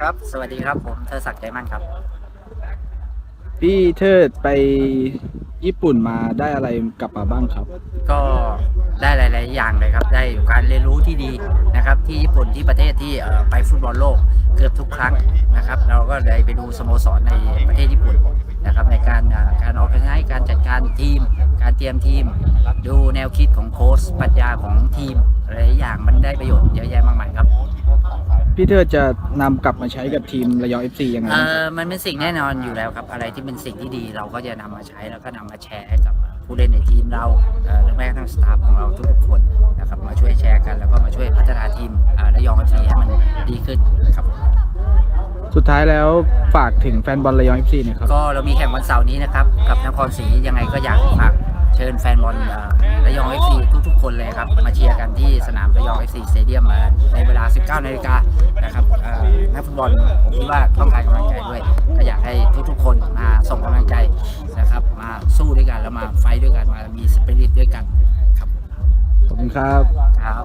ครับ สวัสดีครับผมเทอศักดิ์ใจมั่นครับ พี่เทิดไปญี่ปุ่นมาได้อะไรกลับมาบ้างครับ ก็ได้หลาย ๆ อย่างเลยครับ ได้การเรียนรู้ที่ดีนะครับ ที่ญี่ปุ่นที่ประเทศที่เอ่อไปฟุตบอลโลกเกือบทุกครั้งนะครับ เราก็ได้ไปดูสโมสรในประเทศญี่ปุ่นนะครับ ในการอ่าการออกให้การจัดการทีม การเตรียมทีม ดูแนวคิดของโค้ชปรัชญาของทีมหลายอย่างมันได้ประโยชน์เยอะแยะ พี่เทิดจะนำกลับมาใช้กับทีมระยอง FC ยังไงเอบ้างคอรับมันเป็นสิ่งแน่นอนอยู่แล้วครับ อะไรที่เป็นสิ่งที่ดีเราก็จะนำมาใช้แล้วก็นำมาแชร์ให้กับผู้เล่นในทีมเราเอ่อหรือแม้กระทั่งสตาฟของเราทุกๆคนนะครับมาช่วยแชร์กัน แล้วก็มาช่วยพัฒนาทีมอ่าระยองเอฟซีให้มันดีขึ้นครับสุดท้ายแล้วฝากถึงแฟนบอลระยอง FC หนะครับ ก็เรามีแข่งวันเสาร์นี้นะครับ กับนครศรียังไงก็อยากฝาก เชิญแฟนบอลเอ่อระยองเอฟซีทุกๆ คนเลยครับ มาเชียร์กันที่สนามระยองเอฟซีสเตเดียมในเวลา 19นาฬิกานะครับเอ่อนักฟุตบอลผมคิดว่าต้องการกำลังใจด้วยก็อยากให้ทุกๆ คนมาส่งกำลังใจนะครับ มาสู้ด้วยกันแล้วมาไฟท์ด้วยกันมามีสปิริตด้วยกันครับขอบคุณครับครับ